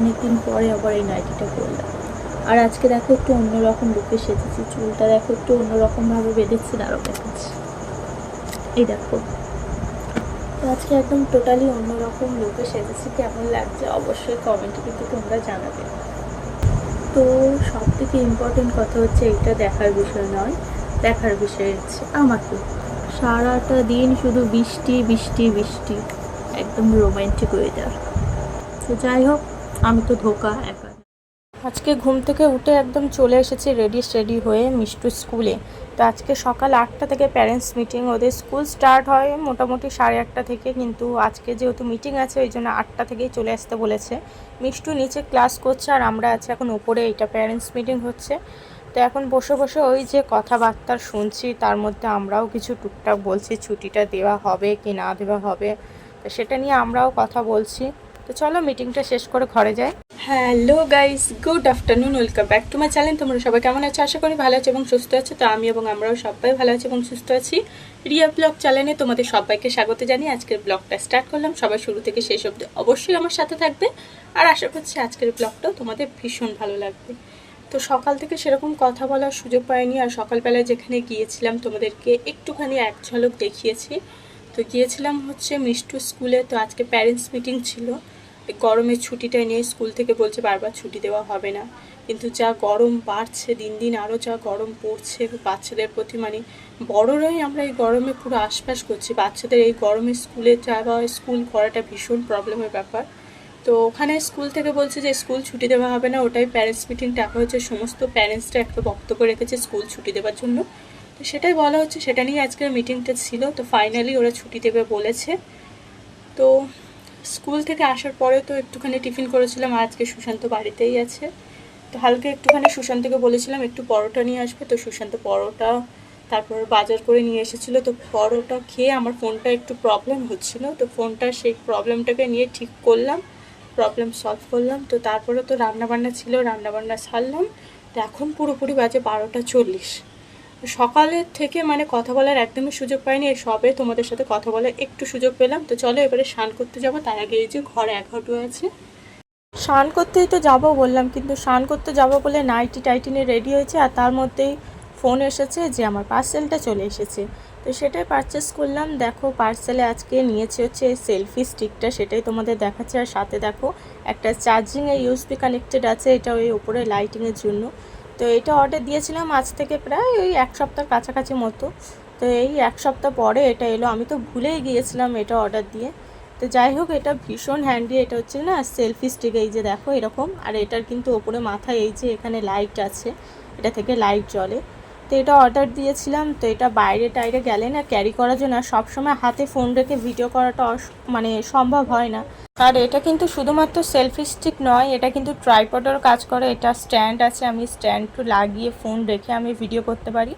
অনেকদিন পরে আবার এই নাইটিটা করলাম আর আজকে দেখো একটু অন্যরকম লুকে সেজেছি, চুলটা দেখো একটু অন্যরকমভাবে বেঁধেছি দাঁড়ো দেখাচ্ছি এই দেখো। তো আজকে একদম টোটালি অন্যরকম লুকে সেজেছি, কেমন লাগছে অবশ্যই কমেন্টে কিন্তু তোমরা জানাবে। তো সব থেকে ইম্পর্টেন্ট কথা হচ্ছে এটা দেখার বিষয় নয়, দেখার বিষয় হচ্ছে আমাকে। সারাটা দিন শুধু বৃষ্টি বৃষ্টি বৃষ্টি, একদম রোমান্টিক ওয়েদার তো যাই হোক আমি তো ধোকা একা। আজকে ঘুম থেকে উঠে একদম চলে এসেছি রেডি স্টেডি হয়ে মিষ্টু স্কুলে। তো আজকে সকাল আটটা থেকে প্যারেন্টস মিটিং ওদের স্কুল স্টার্ট হয় মোটামুটি সাড়ে আটটা থেকে, কিন্তু আজকে যেহেতু মিটিং আছে, ওই জন্য আটটা থেকেই চলে আসতে বলেছে। মিষ্টু নিচে ক্লাস করছে আর আমরা আছি এখন উপরে এটা প্যারেন্টস মিটিং হচ্ছে। তো এখন বসে বসে ওই যে কথাবার্তা শুনছি, তার মধ্যে আমরাও কিছু টুকটাক বলছি, ছুটিটা দেওয়া হবে কি না দেওয়া হবে। তো সেটা নিয়ে আমরাও কথা বলছি। তো চলো মিটিংটা শেষ করে ঘরে যাই। Hello guys good afternoon welcome back to my channel তোমরা সবাই কেমন আছো? আশা করি ভালো আছো এবং সুস্থ আছো। তো আমি এবং আমরাও সবাই ভালো আছি এবং সুস্থ আছি। রিয়া ব্লগ চ্যানেলে তোমাদের সবাইকে স্বাগত জানিয়ে আজকের ব্লগটা স্টার্ট করলাম। সবাই শুরু থেকে শেষ অবধি অবশ্যই আমার সাথে থাকবে। আর আশা করছি আজকের ব্লগটাও তোমাদের ভীষণ ভালো লাগবে। তো সকাল থেকে সেরকম কথা বলার সুযোগ পাইনি। আর সকালবেলায় যেখানে গিয়েছিলাম, তোমাদেরকে একটুখানি এক ঝলক দেখিয়েছি। তো গিয়েছিলাম হচ্ছে মিষ্টু স্কুলে। তো আজকে প্যারেন্টস মিটিং ছিল। গরমের ছুটিটা নিয়ে স্কুল থেকে বলছে বারবার ছুটি দেওয়া হবে না। কিন্তু যা গরম বাড়ছে, দিন দিন আরও যা গরম পড়ছে, বাচ্চাদের প্রতি মানে বড়রাই আমরা এই গরমে পুরো আশপাশ করছি। বাচ্চাদের এই গরমে স্কুলে যাওয়া, স্কুল করাটা ভীষণ প্রবলেমের ব্যাপার। তো ওখানে স্কুল থেকে বলছে যে স্কুল ছুটি দেওয়া হবে না, ওটাই প্যারেন্টস মিটিং ডাকা হচ্ছে সমস্ত প্যারেন্টসরা একটা বক্তব্য রেখেছে স্কুল ছুটি দেওয়ার জন্য। তো সেটাই বলা হচ্ছে, সেটা নিয়ে আজকের মিটিংটা ছিল। তো ফাইনালি ওরা ছুটি দেবে বলেছে। তো স্কুল থেকে আসার পরে তো একটুখানি টিফিন করেছিলাম আজকে সুশান্ত বাড়িতেই আছে। তো হালকা একটুখানি সুশান্তকে বলেছিলাম, একটু পরোটা নিয়ে আসবে। তো সুশান্ত পরোটা, তারপর বাজার করে নিয়ে এসেছিল। তো পরোটা খেয়ে আমার ফোনটা একটু প্রবলেম হচ্ছিল। তো ফোনটা সেই প্রবলেমটাকে নিয়ে ঠিক করলাম প্রবলেম সলভ করলাম। তো তারপরে তো রান্নাবান্না ছিল, রান্নাবান্না সারলাম। তো এখন পুরোপুরি বাজে বারোটা চল্লিশ। সকালের থেকে মানে কথা বলার একদমই সুযোগ পাইনি, এই সবে তোমাদের সাথে কথা বলার একটু সুযোগ পেলাম। তো চলো এবারে স্নান করতে যাব, তার আগে এই যে ঘরে এক হাঁটু আছে। স্নান করতেই তো যাব বললাম, কিন্তু স্নান করতে যাব বলে নাইটি টাইটিনে রেডি হয়েছে আর তার মধ্যেই ফোন এসেছে যে আমার পার্সেলটা চলে এসেছে। তো সেটাই পারচেস করলাম। দেখো পার্সেলে আজকে নিয়েছে হচ্ছে সেলফি স্টিকটা সেটাই তোমাদের দেখাচ্ছে। আর সাথে দেখো একটা চার্জিংয়ে ইউএসবি কানেক্টেড আছে, এটা ওই উপরে লাইটিংয়ের জন্য। তো এটা অর্ডার দিয়েছিলাম আজ থেকে প্রায় ওই এক সপ্তাহ কাছাকাছি মতো। তো এই এক সপ্তাহ পরে এটা এলো। আমি তো ভুলেই গিয়েছিলাম এটা অর্ডার দিয়ে। তো যাই হোক, এটা ভীষণ হ্যান্ডি এটা হচ্ছে না সেলফি স্টিক এই যে দেখো এরকম। আর এটার কিন্তু ওপরে মাথায় এই যে এখানে লাইট আছে, এটা থেকে লাইট জ্বলে। তো এটা অর্ডার দিয়েছিলাম, তো এটা বাইরে টাইরে গেলে না ক্যারি করার জন্য সবসময় হাতে ফোন রেখে ভিডিও করাটা মানে সম্ভব হয় না। আর এটা কিন্তু শুধুমাত্র সেলফি স্টিক নয়, এটা কিন্তু ট্রাইপডের কাজ করে, এটা স্ট্যান্ড আছে, আমি স্ট্যান্ড লাগিয়ে ফোন রেখে আমি ভিডিও করতে পারি।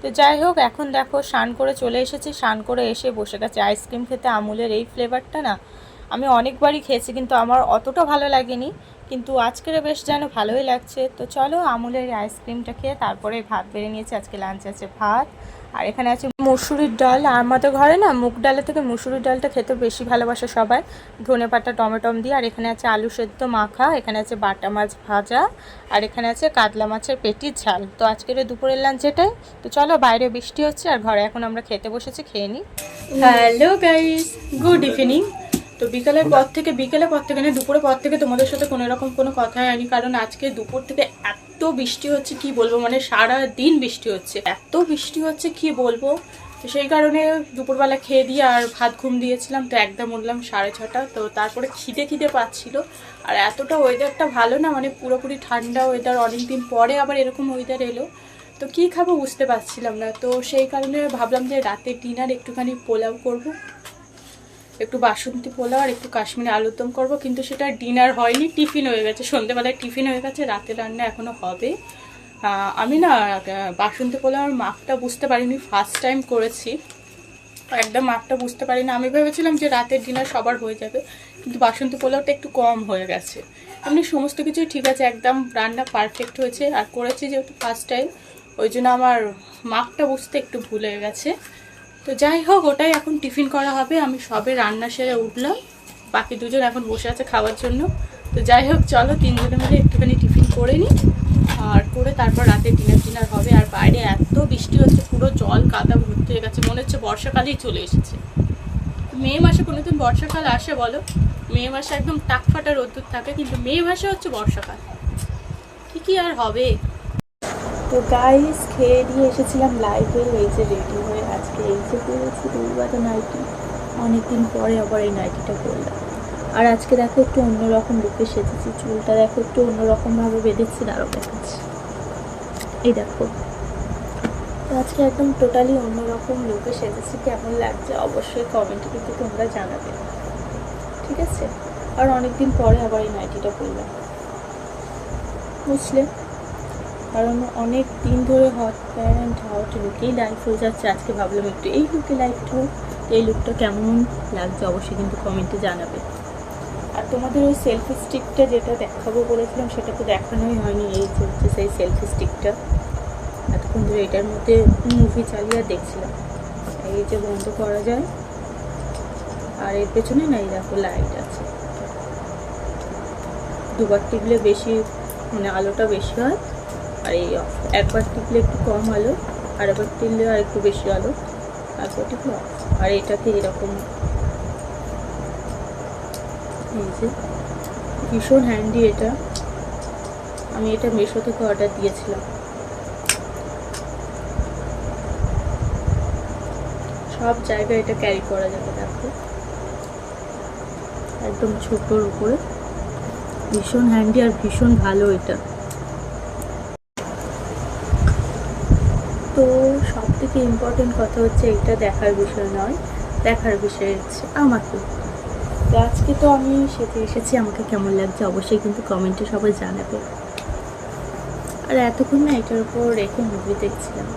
তো যাই হোক, এখন দেখো স্নান করে চলে এসেছি, স্নান করে এসে বসে গেছে। আইসক্রিম খেতে আমুলের এই ফ্লেভারটা না, আমি অনেকবারই খেয়েছি, কিন্তু আমার অতটা ভালো লাগেনি। কিন্তু আজকের বেশ যেন ভালোই লাগছে। তো চলো আমুলের আইসক্রিমটা খেয়ে তারপরে ভাত বেড়ে নিয়েছি। আজকে লাঞ্চ আছে ভাত। আর এখানে আছে মুসুরির ডাল। আর আমাদের ঘরে না মুগ ডালের থেকে মুসুরির ডালটা খেতে বেশি ভালোবাসে সবাই। ধনে পাতা টমেটম দিয়ে। আর এখানে আছে আলু সেদ্ধ মাখা। এখানে আছে বাটা মাছ ভাজা। আর এখানে আছে কাতলা মাছের পেটির ঝাল। তো আজকের দুপুরের লাঞ্চ এটাই। তো চলো বাইরে বৃষ্টি হচ্ছে। আর ঘরে এখন আমরা খেতে বসেছি, খেয়ে নিই হ্যালো গাইস গুড ইভিনিং তো বিকালের পর থেকে বিকেলের পর থেকে না দুপুরের পর থেকে তোমাদের সাথে কোনো রকম কোনো কথা হয়নি কারণ আজকে দুপুর থেকে এত বৃষ্টি হচ্ছে কি বলব? মানে সারা দিন বৃষ্টি হচ্ছে। এত বৃষ্টি হচ্ছে কি বলব? তো সেই কারণে দুপুরবেলা খেয়ে দিয়ে আর ভাত ঘুম দিয়েছিলাম তো একদম উঠলাম সাড়ে ছটা তো তারপরে খিদে খিদে পাচ্ছিল। আর এতটা ওয়েদারটা ভালো না মানে পুরোপুরি ঠান্ডা ওয়েদার অনেকদিন পরে আবার এরকম ওয়েদার এলো। তো কি খাব বুঝতে পারছিলাম না তো সেই কারণে ভাবলাম যে রাতে ডিনার একটুখানি পোলাও করব। একটু বাসন্তী পোলাও আর একটু কাশ্মীরি আলুর দম করব, কিন্তু সেটা ডিনার হয়নি, টিফিন হয়ে গেছে। সন্ধ্যেবেলায় টিফিন হয়ে গেছে, রাতে রান্না এখনও হবে। আমি না বাসন্তী পোলাওর মাপটা বুঝতে পারিনি ফার্স্ট টাইম করেছি। একদম মাপটা বুঝতে পারি না আমি ভেবেছিলাম যে রাতের ডিনার সবার হয়ে যাবে, কিন্তু বাসন্তী পোলাওটা একটু কম হয়ে গেছে। এমনি সমস্ত কিছুই ঠিক আছে, একদম রান্না পারফেক্ট হয়েছে। আর করেছি যেহেতু ফার্স্ট টাইম ওই জন্য আমার মাপটা বুঝতে একটু ভুল হয়ে গেছে। তো যাই হোক, ওটাই এখন টিফিন করা হবে। আমি সবে রান্না সেরে উঠলাম। বাকি দুজন এখন বসে আছে খাওয়ার জন্য। তো যাই হোক, চলো তিনজনে মিলে একটুখানি টিফিন করে নিই। আর করে তারপর রাতে ডিনার টিনার হবে। আর বাইরে এত বৃষ্টি হচ্ছে, পুরো জল কাদা ভর্তি হয়ে গেছে। মনে হচ্ছে বর্ষাকালেই চলে এসেছে। মে মাসে কোনোদিন বর্ষাকাল আসে বলো? মে মাসে একদম টাক ফাটা রোদ্দুর থাকে, কিন্তু মে মাসে হচ্ছে বর্ষাকাল। কি কি আর হবে? তো গাইস খেয়ে দিয়ে এসেছিলাম লাইভে এই যে রেডি হয়ে আজকে এই যে পরেছি দুর্গাটা নাইটি অনেকদিন পরে আবার এই নাইটিটা করলাম। আর আজকে দেখো একটু অন্যরকম লুকে সেজেছি, চুলটা দেখো একটু অন্যরকমভাবে বেঁধেছি আরও দেখাচ্ছি। এই দেখো। তো আজকে একদম টোটালি অন্যরকম লুকে সেজেছি, কেমন লাগছে অবশ্যই কমেন্টে কিন্তু তোমরা জানাবে। ঠিক আছে? আর অনেকদিন পরে আবার এই নাইটিটা করলাম। বুঝলে? কারণ অনেক দিন ধরে হট প্যান্ট হট লুকেই লাইফ হয়ে যাচ্ছে। আজকে ভাবলাম একটু এই লুকে লাইফটা হোক। এই লুকটা কেমন লাগছে অবশ্যই কিন্তু কমেন্টে জানাবে। আর তোমাদের ওই সেলফি স্টিকটা যেটা দেখাবো বলেছিলাম, সেটা তো দেখানোই হয়নি। এই হচ্ছে সেই সেলফি স্টিকটা এতক্ষণ ধরে এটার মধ্যে মুভি চালিয়ে আর দেখছিলাম। এই যে বন্ধ করা যায়। আর এর পেছনে না এই দেখো লাইট আছে। দুবার টিপলে বেশি মানে আলোটা বেশি হয়। আর এই। একবার টিপলে একটু কম আলো আর একবার টিপলে আর একটু বেশি আলো একবার টিপলে। আর এটাকে এরকম ভীষণ হ্যান্ডি এটা আমি এটা মেশো থেকে অর্ডার দিয়েছিলাম সব জায়গায় এটা ক্যারি করা যাবে, দেখো একদম ছোটোর উপরে ভীষণ হ্যান্ডি আর ভীষণ ভালো এটা তো সব থেকে ইম্পর্টেন্ট কথা হচ্ছে এটা দেখার বিষয় নয়, দেখার বিষয় হচ্ছে আমাকে। তো আজকে তো আমি সেতে এসেছি, আমাকে কেমন লাগছে অবশ্যই কিন্তু কমেন্টে সবাই জানাবে। আর এতক্ষণ না এটার উপর রেখে মুভি দেখছিলাম।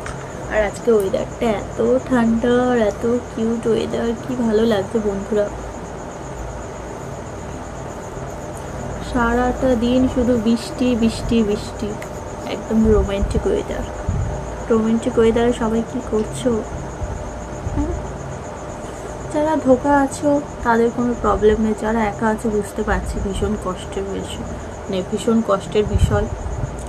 আর আজকে ওয়েদারটা এত ঠান্ডা আর এত কিউট ওয়েদার কি ভালো লাগছে বন্ধুরা। সারাটা দিন শুধু বৃষ্টি বৃষ্টি বৃষ্টি। একদম রোমান্টিক ওয়েদার রোমান্টিক ওয়েদারে সবাই কি করছ? হ্যাঁ? যারা ধোকা আছো, তাদের কোনো প্রবলেম নেই। যারা একা আছে, বুঝতে পারছি ভীষণ কষ্টের বিষয়। মানে ভীষণ কষ্টের বিষয়,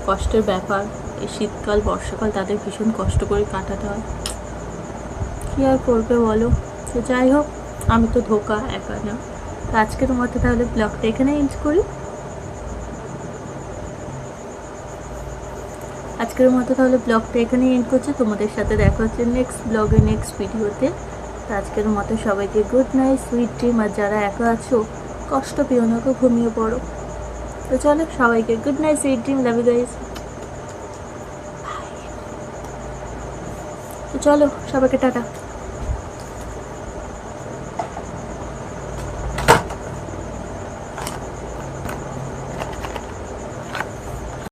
কষ্টের ব্যাপার। এই শীতকাল, বর্ষাকাল, তাদের ভীষণ কষ্ট করে কাটাতে হয়। কী আর করবে বলো? তো যাই হোক, আমি তো ধোকা, একা না। তো আজকের মতো তাহলে ব্লগটা এখানে এন্ড করি। আজকের মতো তাহলে ব্লগটা এখানে এন্ড করছি। তোমাদের সাথে দেখা হচ্ছে নেক্সট ব্লগে নেক্সট ভিডিওতে তো আজকের মতো সবাইকে গুড নাইট সুইট ড্রিম আর যারা একা আছো কষ্ট পেও না গো, ঘুমিয়ে পড়ো। তো চলো সবাইকে good night sweet dream love you guys তো চলো সবাইকে টাটা।